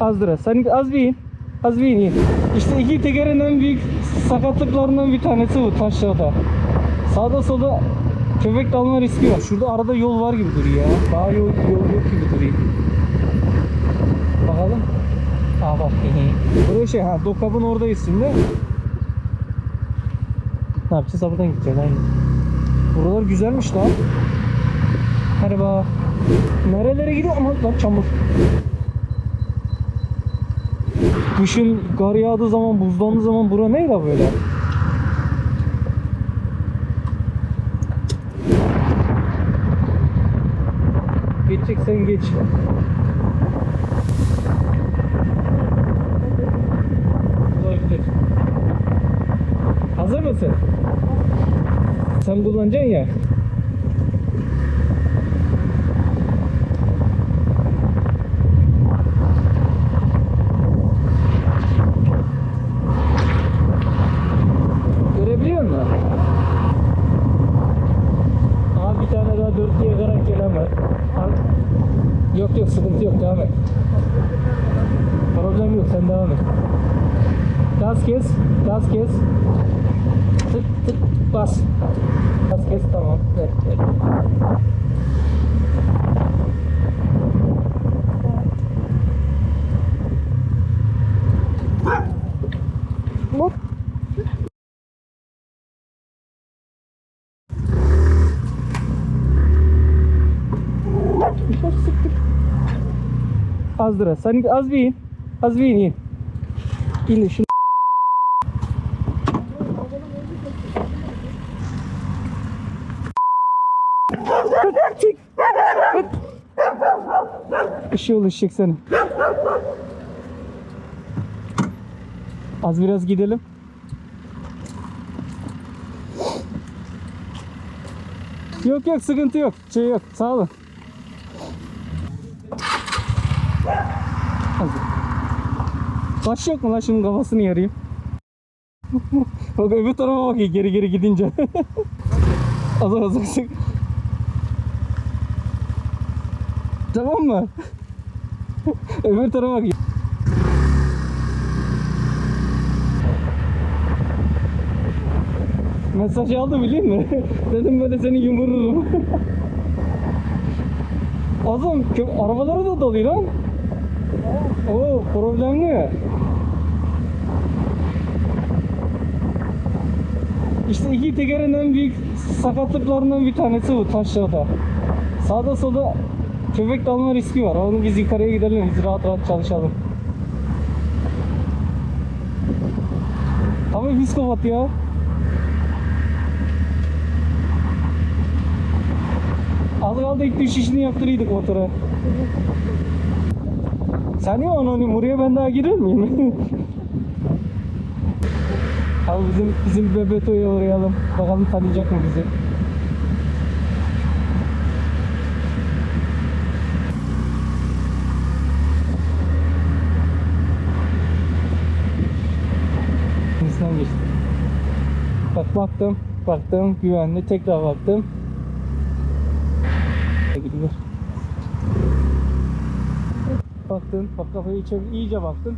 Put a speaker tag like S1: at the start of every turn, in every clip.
S1: Az lira. Sen az bir in. Az bir in. in. İşte iki tekerin en büyük sakatlıklarından bir tanesi bu taşlarda. Sağda solda köpek dalma riski var. Şurada arada yol var gibi duruyor ya. Daha yol, yol yok gibi duruyor. Bakalım. Aa bak. Buraya şey ha Dokap'ın oradayız şimdi. Ne yapacağız? Ha, Buradan gideceğiz aynen. Buralar güzelmiş lan. Merhaba. Nerelere gidiyor? Aman lan çamur. Kışın kar yağdığı zaman, buzlandığı zaman bura ne la böyle? Geçeceksen geç. Hazır mısın? Sen kullanacaksın ya. Görebiliyor musun? Aha bir tane daha dörtlüye karak gelen var. Al. Yok yok sıkıntı yok devam et. Problem yok sen devam et. Gaz kes, gaz kes. Tık tık bas. Gaz kes tamam. Ver, ver. Hop. Az lira. Sen az bir in. Az bir in in. Şunu. Çek. Işığı ulaşacak sana. Az biraz gidelim. Yok yok sıkıntı yok. Şey yok. Sağ olun. Taş yok mu lan şunun kafasını yarayım. bak öbür tarafa bak geri geri gidince. azar azar sık. Tamam mı? öbür tarafa bak. Mesaj aldı biliyor musun? Dedim böyle seni yumururum. Oğlum kö- arabaları da doluyor lan. Oo problemli. İşte iki tekerin en büyük sakatlıklarından bir tanesi bu taşlarda. Sağda solda köpek dalma riski var. Onu biz yukarıya gidelim, biz rahat rahat çalışalım. Abi psikopat ya. Az kaldı ilk düş işini yaptırıyorduk motora. Sen niye anonim buraya ben daha girer miyim? Abi bizim bizim Bebeto'ya uğrayalım. Bakalım tanıyacak mı bizi? Bak baktım, baktım güvenli. Tekrar baktım. Gidiyor. Baktın, bak kafayı çevir, iyice baktın.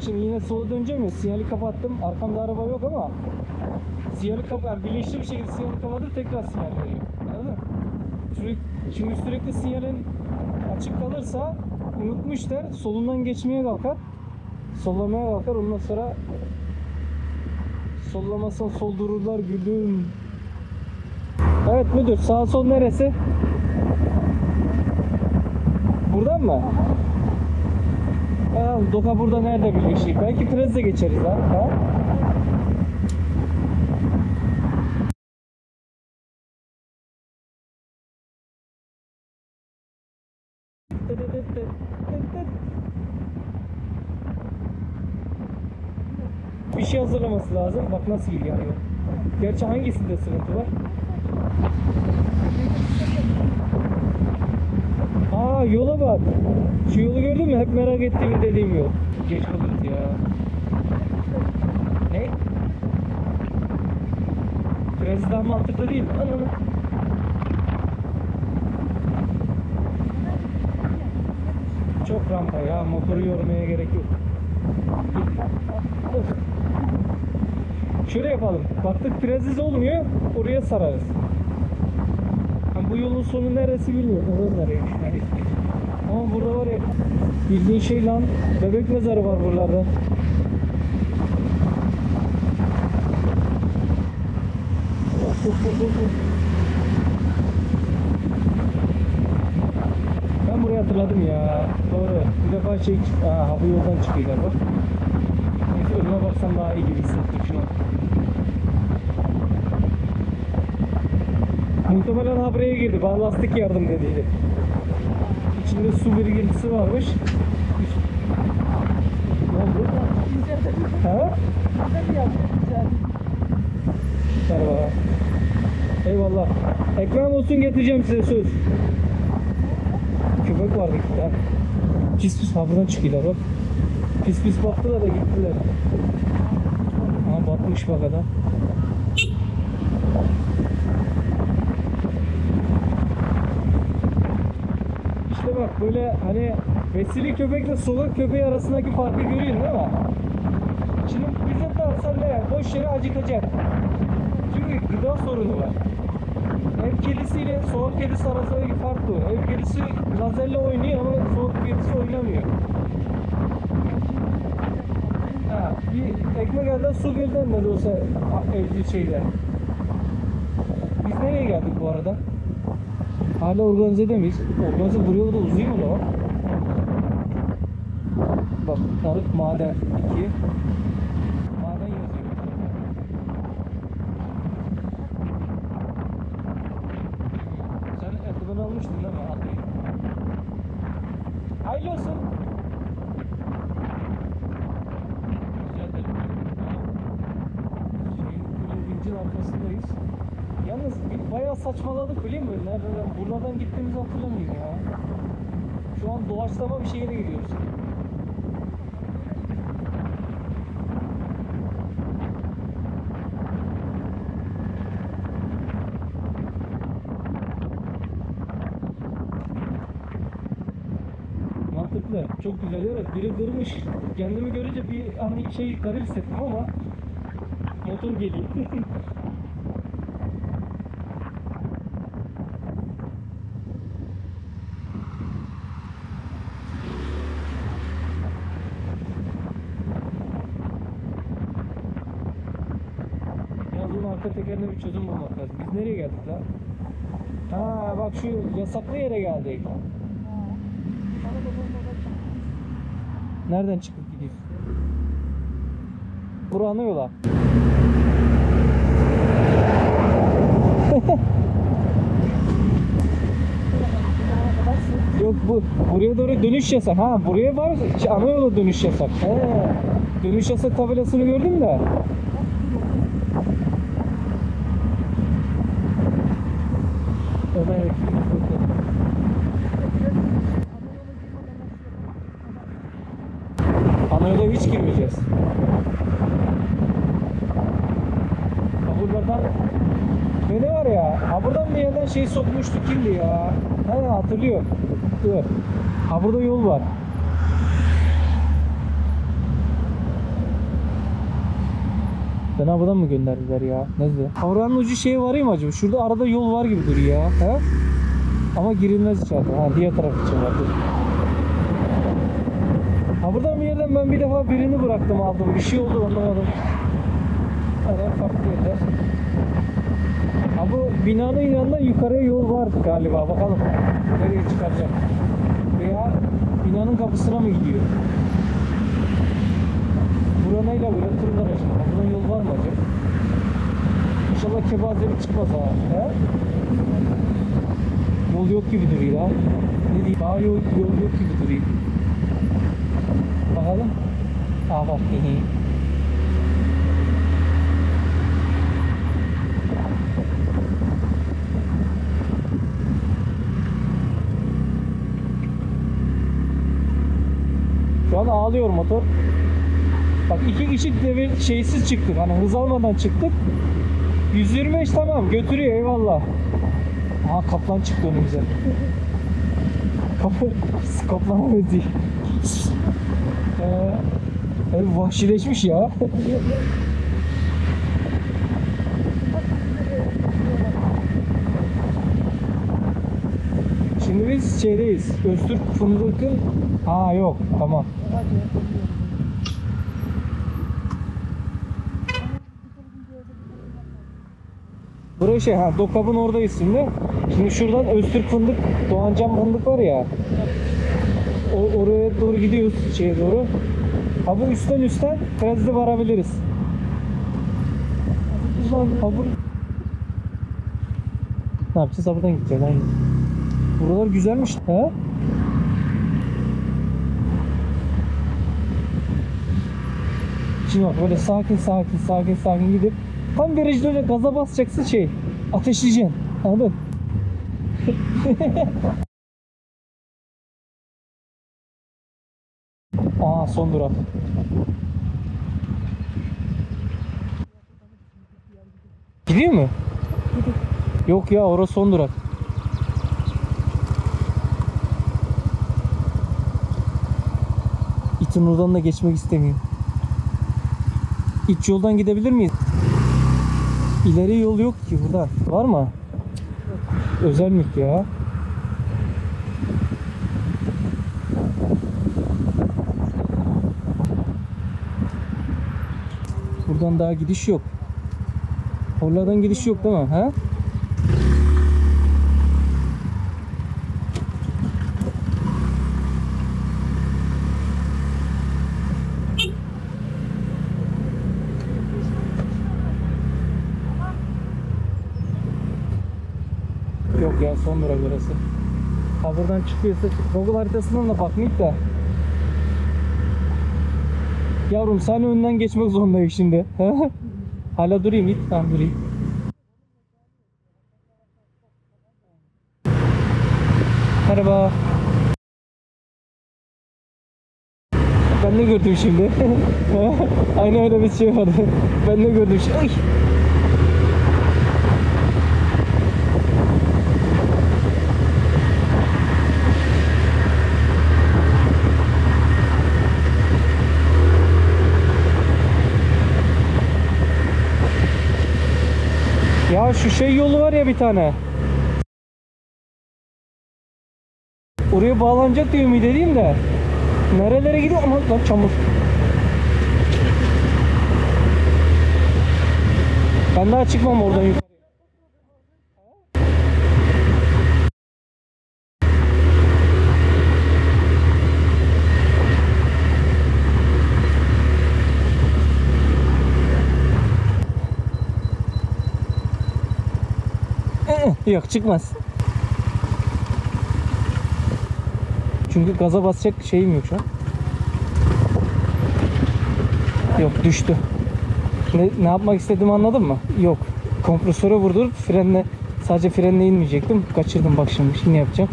S1: Bak şimdi yine sola döneceğim ya sinyali kapattım. Arkamda araba yok ama sinyali kapat yani bilinçli bir şekilde sinyali kapatıp tekrar sinyal veriyor. Anladın mı? Sürekli, çünkü sürekli sinyalin açık kalırsa unutmuş der solundan geçmeye kalkar. Sollamaya kalkar ondan sonra sollamazsan sol dururlar gülüm. Evet müdür sağ sol neresi? Buradan mı? Ha, Doka burada nerede birleşik? Belki Trez'e geçeriz ha. ha? Bir şey hazırlaması lazım. Bak nasıl gidiyor. Gerçi hangisinde sıkıntı var? Yola bak. Şu yolu gördün mü? Hep merak ettiğim dediğim yol. Geç kalırız ya. Ne? Biraz daha mantıklı değil? Ananı. Çok rampa ya. Motoru yormaya gerek yok. Şöyle yapalım. Baktık Preziz olmuyor. Oraya sararız. Ha, bu yolun sonu neresi bilmiyorum. Orası nereymiş. Ama burada var ya bildiğin şey lan bebek mezarı var buralarda. Of, of, of. Ben burayı hatırladım ya. Doğru. Bir defa şey Aa, hava yoldan çıkıyor galiba. Neyse önüme baksam daha iyi gibi hissettim şu an. Muhtemelen ha buraya girdi. Bana lastik yardım dediydi. İçinde su birikintisi varmış. Ne oldu? Ha? Merhaba. Eyvallah. Ekmeğim olsun getireceğim size söz. Köpek vardı iki. Pis pis havludan çıkıyorlar bak. Pis pis baktılar da gittiler. Aha batmış bak adam. İşte bak böyle hani besili köpekle sokak köpeği arasındaki farkı görüyorsun değil mi? Şimdi bizim taraftan ne? Boş yere acıkacak. Çünkü gıda sorunu var. Ev kedisiyle sokak kedisi arasındaki fark bu. Ev kedisi lazerle oynuyor ama sokak kedisi oynamıyor. Ha, bir ekmek elden su ne de olsa evcil şeyler. Biz nereye geldik bu arada? Hala organize miyiz? Organize buraya da uzuyor mu lan? Bak Tarık Maden 2 Buradan gittiğimizi hatırlamıyorum ya. Şu an doğaçlama bir şehire gidiyoruz. Mantıklı. Çok güzel. Evet biri durmuş. Kendimi görünce bir hani şey garip hissettim ama motor geliyor. bir çözüm bulmak lazım. Biz nereye geldik lan? Ha bak şu yasaklı yere geldik. Nereden çıkıp gidiyorsun? Buranı yola. Yok bu buraya doğru dönüş yasak. Ha buraya var ana yola dönüş yasak. He. Dönüş yasak tabelasını gördüm de. Ömer Ana yola hiç girmeyeceğiz. Ha buradan ne var ya? Ha buradan bir yerden şey sokmuştu kimdi ya? Ha hatırlıyor. Dur. Ha burada yol var. Beni buradan mı gönderdiler ya? Neyse. Oranın ucu şey var mı acaba? Şurada arada yol var gibi duruyor ya. He? Ama girilmez içeride. Ha diğer taraf için var. Ha buradan bir yerden ben bir defa birini bıraktım aldım. Bir şey oldu anlamadım. Aynen farklı yerler. Ha bu binanın yanında yukarıya yol var galiba. Bakalım nereye çıkaracak. Veya binanın kapısına mı gidiyor? Duranayla uyattırırlar aşkım. Buradan yol var mı acaba? İnşallah kebazeli çıkmaz ha. He? Yol yok gibi duruyor ha. Ne diyeyim? Daha yol, yol yok gibi duruyor. Bakalım. Aa bak. Şu an ağlıyor motor. Bak iki kişi devir şeysiz çıktık. Hani hız almadan çıktık. 125 tamam götürüyor eyvallah. Aha kaplan çıktı önümüze. Kapı kaplana benziyor. Ee, ev vahşileşmiş ya. Şimdi biz şeydeyiz. Öztürk Fındık'ın... Ha yok tamam. Burası şey ha Dokap'ın oradayız şimdi. Şimdi şuradan Öztürk Fındık, Doğancan Fındık var ya. O, oraya doğru gidiyoruz şeye doğru. Ha bu üstten üstten Frez'de varabiliriz. Ulan. Ne yapacağız? Buradan gideceğiz. Aynen. Buralar güzelmiş. He? Şimdi bak böyle sakin sakin sakin sakin gidip tam virajda öyle gaza basacaksın şey ateşleyeceksin. Anladın? Aa son durak. Gidiyor mu? Yok ya orası son durak. İtin oradan da geçmek istemiyorum. İç yoldan gidebilir miyiz? İleri yol yok ki burada. Var mı? Özel mülk ya. Buradan daha gidiş yok. Oralardan gidiş yok değil mi? Ha? Yok ya son durak burası. Ha buradan çıkıyorsa Google haritasından da bakmayıp da. Yavrum sen önden geçmek zorundayım şimdi. Hala durayım git. Tamam durayım. Merhaba. Ben de gördüm şimdi. Aynı öyle bir şey vardı. Ben de gördüm. şimdi. Ay. Şu şey yolu var ya bir tane. Oraya bağlanacak diye ümit edeyim de. Nerelere gidiyor? Aman lan çamur. Ben daha çıkmam oradan yukarı. Ee, Yok çıkmaz. Çünkü gaza basacak şeyim yok şu an. Yok düştü. Ne, ne yapmak istediğimi anladın mı? Yok. Kompresöre vurdurup frenle sadece frenle inmeyecektim. Kaçırdım bak şimdi. Şimdi yapacağım.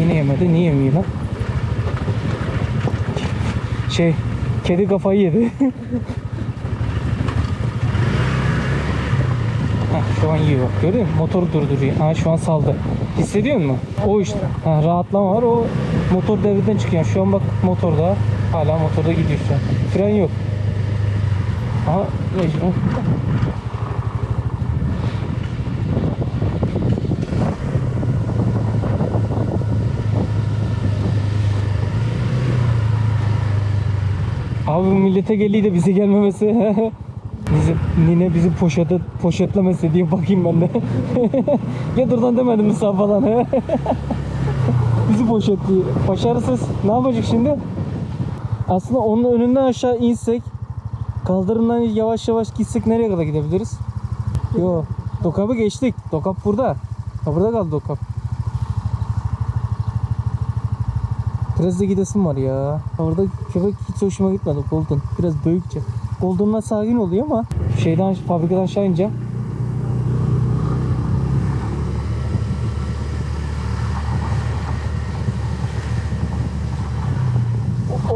S1: Yine yemedi. Niye yemiyor lan? Şey, kedi kafayı yedi. şu an yiyor görüyor musun? Motoru durduruyor. Ha şu an saldı. Hissediyor musun? O işte. Ha, rahatlama var. O motor devreden çıkıyor. Şu an bak motorda. Hala motorda gidiyor şu an. Fren yok. Aha mecbur. Abi millete geliyor da bize gelmemesi. Bizi, nine bizi poşete, poşetlemese diye bakayım ben de. ya durdan demedim mi sağ falan. bizi poşetliyor. Başarısız. Ne yapacak şimdi? Aslında onun önünden aşağı insek kaldırımdan yavaş yavaş gitsek nereye kadar gidebiliriz? Yo. Dokap'ı geçtik. Dokap burada. Ha burada kaldı Dokap. Da gidesim var ya. Orada köpek hiç hoşuma gitmedi Golden. Biraz büyükçe. Golden'la sakin oluyor ama şeyden fabrikadan aşağı ince.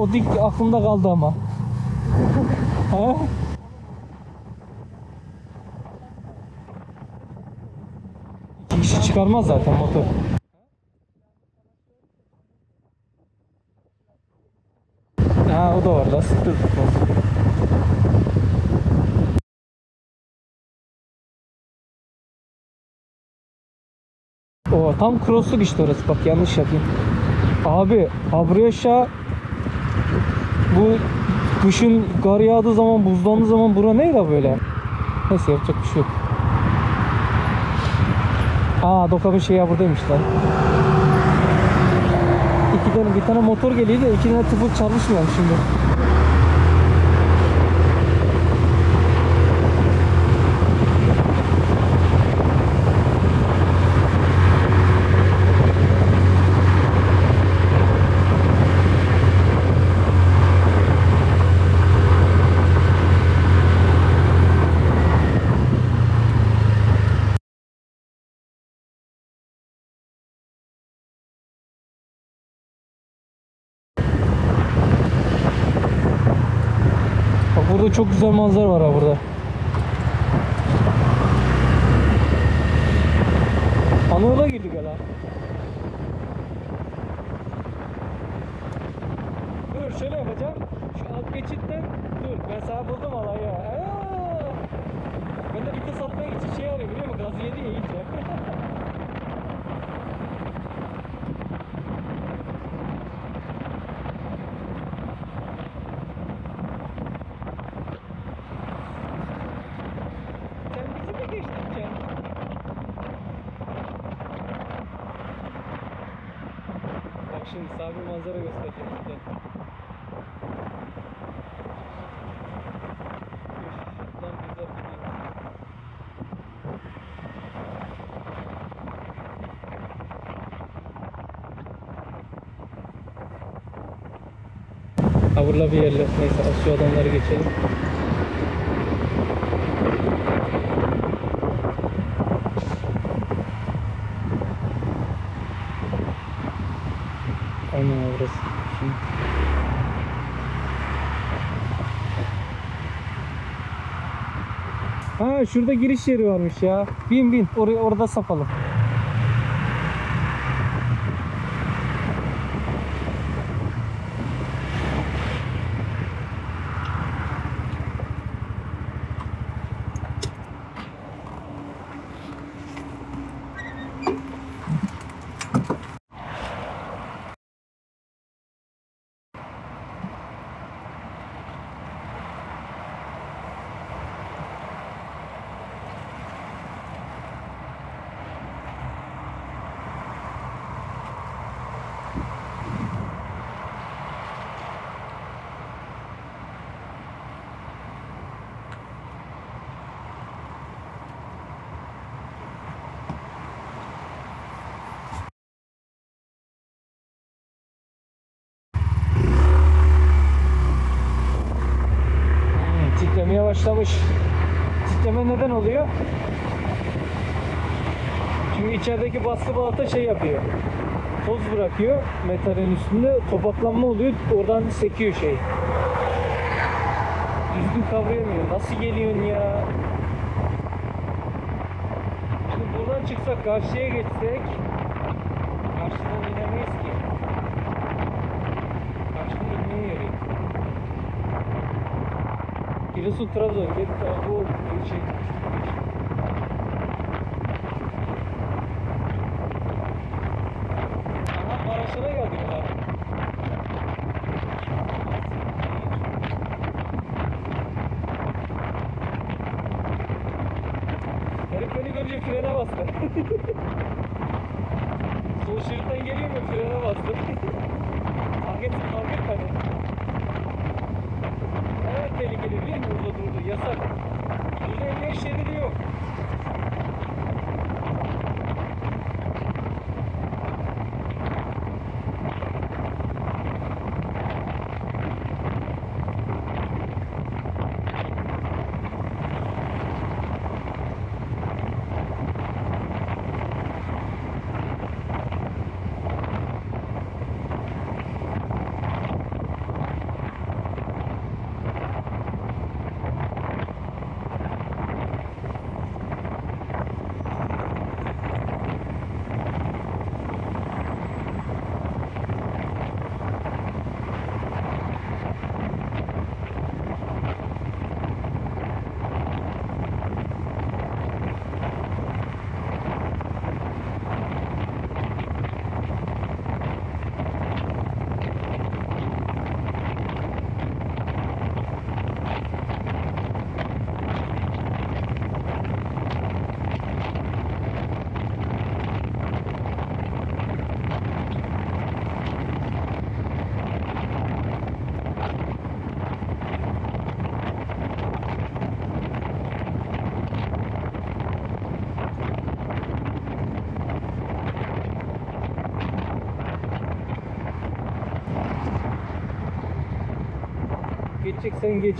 S1: o dik aklımda kaldı ama. ha? İki kişi çıkarmaz zaten motor. Ha o da var lastik de tam crossluk işte orası bak yanlış yapayım. Abi aşağı bu kışın kar yağdığı zaman buzlandığı zaman bura ne böyle? Neyse yapacak bir şey yok. Aa Dokab'ın şeyi buradaymış lan. İki tane, bir tane motor geliyor da iki tane tıfıl çalışmıyor şimdi. Çok güzel manzara var ha burada. Anadolu'ya girdik hala. Dur şöyle yapacağım. Şu alt geçitten dur ben sana buldum alayı. Ben de vites atmak için şey arıyorum biliyor musun? Gazı yedi ya iyice. Sen bizi mi geçtin Bak şimdi sağ bir manzara göstereceğim size. Şuradan güzel gidiyor. Avurla bir yerle. Neyse az şu adamları geçelim. Aynen orası. Şimdi. Ha şurada giriş yeri varmış ya. Bin bin oraya orada sapalım. Başlamış. Titreme neden oluyor? Çünkü içerideki baskı balata şey yapıyor. Toz bırakıyor metalin üstünde. Topaklanma oluyor. Oradan sekiyor şey. Düzgün kavrayamıyor. Nasıl geliyorsun ya? Şimdi buradan çıksak karşıya geçsek karşıdan inemeyiz ki. Giresun Trabzon geri tarafı o şey. Aha Maraş'a geldik abi. Herif beni görünce frene bastı. Sol şeritten geliyor mu frene bastı. fark et, fark et hani. Evet tehlikeli değil mi burada durdu? Yasak. Burada emniyet şeridi yok. Geçeceksen geç.